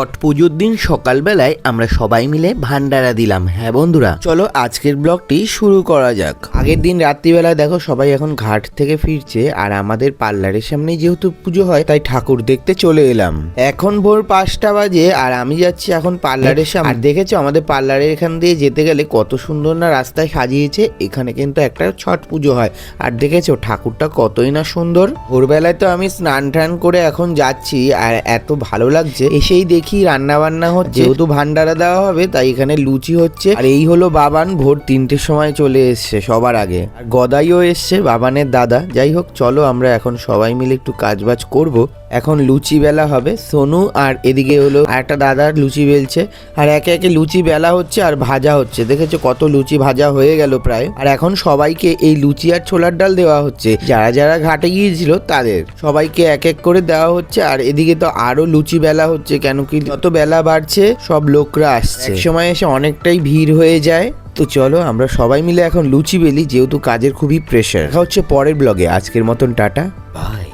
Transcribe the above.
ছট পুজোর দিন সকালবেলায় আমরা সবাই মিলে ভান্ডারা দিলাম হ্যাঁ বন্ধুরা? চলো আজকের ব্লগটি শুরু করা যাক। আগের দিন রাত্রিবেলায় দেখো সবাই এখন ঘাট থেকে ফিরছে আর আমাদের পার্লারের সামনে যেহেতু পুজো হয়, তাই ঠাকুর দেখতে চলে এলাম। এখন ভোর পাঁচটা বাজে আর আমি যাচ্ছি এখন পার্লারের সামনে। দেখেছ আমাদের পার্লারের এখান দিয়ে যেতে গেলে কত সুন্দর না রাস্তায় সাজিয়েছে, এখানে কিন্তু একটা ছট পুজো হয়। আর দেখেছ ঠাকুরটা কতই না সুন্দর। ভোরবেলায় তো আমি স্নান টান করে এখন যাচ্ছি আর এত ভালো লাগছে, এসেই দেখি রান্না বান্না হচ্ছে? যেহেতু ভান্ডারা দেওয়া হবে, তাই এখানে লুচি হচ্ছে। আর এই হলো বাবান, ভোর তিনটের সময় চলে এসছে সবার আগে। গদাইও এসছে, বাবানের দাদা। যাই হোক, চলো আমরা এখন সবাই মিলে একটু কাজবাজ করব। এখন লুচি বেলা হবে। সোনু আর এদিকে হলো একটা দাদার লুচি বেলছে। আর একে একে লুচি বেলা হচ্ছে আর ভাজা হচ্ছে। দেখেছ কত লুচি ভাজা হয়ে গেল প্রায়। আর এখন সবাইকে এই লুচি আর ছোলার ডাল দেওয়া হচ্ছে। যারা যারা ঘাটে গিয়েছিল তাদের। সবাইকে এক এক করে দেওয়া হচ্ছে। আর এদিকে তো আরও লুচি বেলা হচ্ছে। কেন কি যত বেলা বাড়ছে, সব লোকরা আসছে। সময় এসে অনেকটাই ভিড় হয়ে যায়। তো চলো আমরা সবাই মিলে এখন লুচি বেলি, যেহেতু কাজের খুবই প্রেশার হচ্ছে পরের ব্লগে আজকের মতন টাটা। বাই